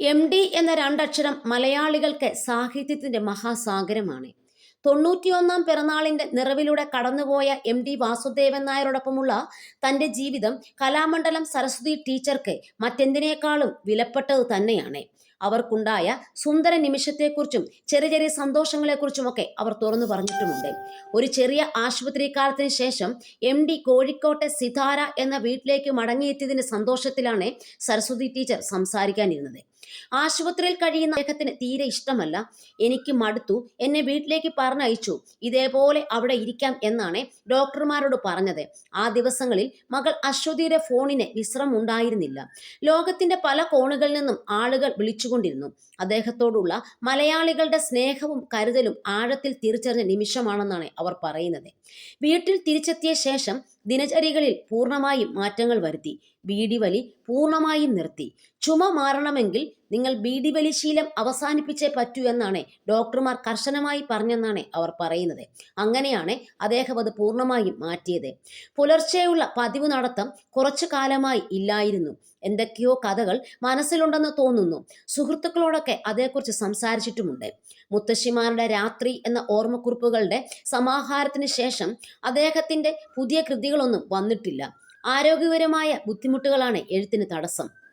M D എന്ന രണ്ടക്ഷരം മലയാളികൾക്ക് സാഹിത്യത്തിന്റെ മഹാസാഗരമാണ്. തൊണ്ണൂറ്റിയൊന്നാം പിറന്നാളിന്റെ നിറവിലൂടെ കടന്നുപോയ എം ഡി വാസുദേവൻ നായരോടൊപ്പമുള്ള തന്റെ ജീവിതം കലാമണ്ഡലം സരസ്വതി ടീച്ചർക്ക് മറ്റെന്തിനേക്കാളും വിലപ്പെട്ടത് തന്നെയാണ്. അവർക്കുണ്ടായ സുന്ദര നിമിഷത്തെക്കുറിച്ചും ചെറിയ ചെറിയ സന്തോഷങ്ങളെക്കുറിച്ചുമൊക്കെ അവർ തുറന്നു പറഞ്ഞിട്ടുമുണ്ട്. ഒരു ചെറിയ ആശുപത്രി കാലത്തിന് ശേഷം എം ഡി കോഴിക്കോട്ടെ സിതാര എന്ന വീട്ടിലേക്ക് മടങ്ങിയെത്തിയതിന്റെ സന്തോഷത്തിലാണ് സരസ്വതി ടീച്ചർ സംസാരിക്കാനിരുന്നത്. ആശുപത്രിയിൽ കഴിയുന്ന അദ്ദേഹത്തിന് തീരെ ഇഷ്ടമല്ല. എനിക്ക് മടുത്തു. എന്നെ വീട്ടിലേക്ക് പറഞ്ഞയച്ചു. ഇതേപോലെ അവിടെ ഇരിക്കാം എന്നാണ് ഡോക്ടർമാരോട് പറഞ്ഞത്. ആ ദിവസങ്ങളിൽ മകൾ അശ്വതിയുടെ ഫോണിന് വിശ്രമം ഉണ്ടായിരുന്നില്ല. ലോകത്തിന്റെ പല കോണുകളിൽ നിന്നും ആളുകൾ വിളിച്ചുകൊണ്ടിരുന്നു. അദ്ദേഹത്തോടുള്ള മലയാളികളുടെ സ്നേഹവും കരുതലും ആഴത്തിൽ തിരിച്ചറിഞ്ഞ നിമിഷമാണെന്നാണ് അവർ പറയുന്നത്. വീട്ടിൽ തിരിച്ചെത്തിയ ശേഷം ദിനചര്യകളിൽ പൂർണമായും മാറ്റങ്ങൾ വരുത്തി. ബീഡി വലി പൂർണമായും നിർത്തി. ചുമ മാറണമെങ്കിൽ നിങ്ങൾ ബീഡി ഡി ബലിശീലം അവസാനിപ്പിച്ചേ പറ്റൂ എന്നാണ് ഡോക്ടർമാർ കർശനമായി പറഞ്ഞെന്നാണ് അവർ പറയുന്നത്. അങ്ങനെയാണ് അദ്ദേഹം അത് പൂർണമായും മാറ്റിയത്. പുലർച്ചെയുള്ള പതിവ് നടത്തം കുറച്ചു കാലമായി ഇല്ലായിരുന്നു. എന്തൊക്കെയോ കഥകൾ മനസ്സിലുണ്ടെന്ന് തോന്നുന്നു. സുഹൃത്തുക്കളോടൊക്കെ അതേക്കുറിച്ച് സംസാരിച്ചിട്ടുമുണ്ട്. മുത്തശ്ശിമാരുടെ രാത്രി എന്ന ഓർമ്മക്കുറിപ്പുകളുടെ സമാഹാരത്തിന് ശേഷം അദ്ദേഹത്തിന്റെ പുതിയ കൃതികളൊന്നും വന്നിട്ടില്ല. ആരോഗ്യപരമായ ബുദ്ധിമുട്ടുകളാണ് എഴുത്തിന് തടസ്സം.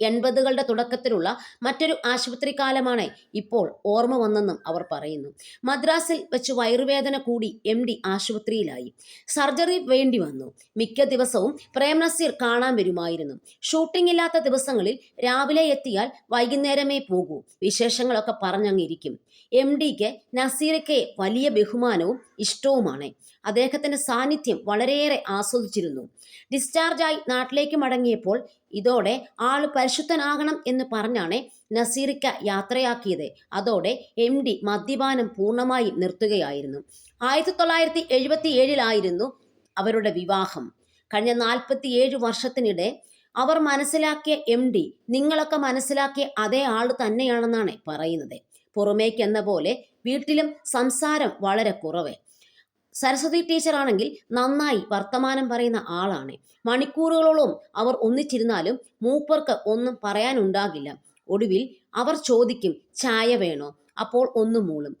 എൺപതുകളുടെ തുടക്കത്തിലുള്ള മറ്റൊരു ആശുപത്രി കാലമാണ് ഇപ്പോൾ ഓർമ്മ വന്നെന്നും അവർ പറയുന്നു. മദ്രാസിൽ വെച്ച് വയറുവേദന കൂടി എം ഡി ആശുപത്രിയിലായി. സർജറി വേണ്ടി വന്നു. മിക്ക ദിവസവും പ്രേംനസീർ കാണാൻ വരുമായിരുന്നു. ഷൂട്ടിംഗ് ഇല്ലാത്ത ദിവസങ്ങളിൽ രാവിലെ എത്തിയാൽ വൈകുന്നേരമേ പോകൂ. വിശേഷങ്ങളൊക്കെ പറഞ്ഞങ്ങിരിക്കും എം ഡിക്ക് നസീറയ്ക്ക് വലിയ ബഹുമാനവും ഇഷ്ടവുമാണ്. അദ്ദേഹത്തിന്റെ സാന്നിധ്യം വളരെയേറെ ആസ്വദിച്ചിരുന്നു. ഡിസ്ചാർജായി നാട്ടിലേക്ക് മടങ്ങിയപ്പോൾ ഇതോടെ ആൾ പരിശുദ്ധനാകണം എന്ന് പറഞ്ഞാണ് നസീറിക്ക യാത്രയാക്കിയത്. അതോടെ എം ഡി മദ്യപാനം പൂർണമായി നിർത്തുകയായിരുന്നു. ആയിരത്തി തൊള്ളായിരത്തി എഴുപത്തി ഏഴിലായിരുന്നു അവരുടെ വിവാഹം. കഴിഞ്ഞ നാൽപ്പത്തി ഏഴ് വർഷത്തിനിടെ അവർ മനസ്സിലാക്കിയ എം ഡി നിങ്ങളൊക്കെ മനസ്സിലാക്കിയ അതേ ആൾ തന്നെയാണെന്നാണ് പറയുന്നത്. പുറമേക്കെന്ന പോലെ വീട്ടിലും സംസാരം വളരെ കുറവ്. സരസ്വതി ടീച്ചറാണെങ്കിൽ നന്നായി വർത്തമാനം പറയുന്ന ആളാണ്. മണിക്കൂറുകളോളം അവർ ഒന്നിച്ചിരുന്നാലും മൂപ്പർക്ക് ഒന്നും പറയാനുണ്ടാകില്ല. ഒടുവിൽ അവർ ചോദിക്കും ചായ വേണോ? അപ്പോൾ ഒന്നു മൂളും.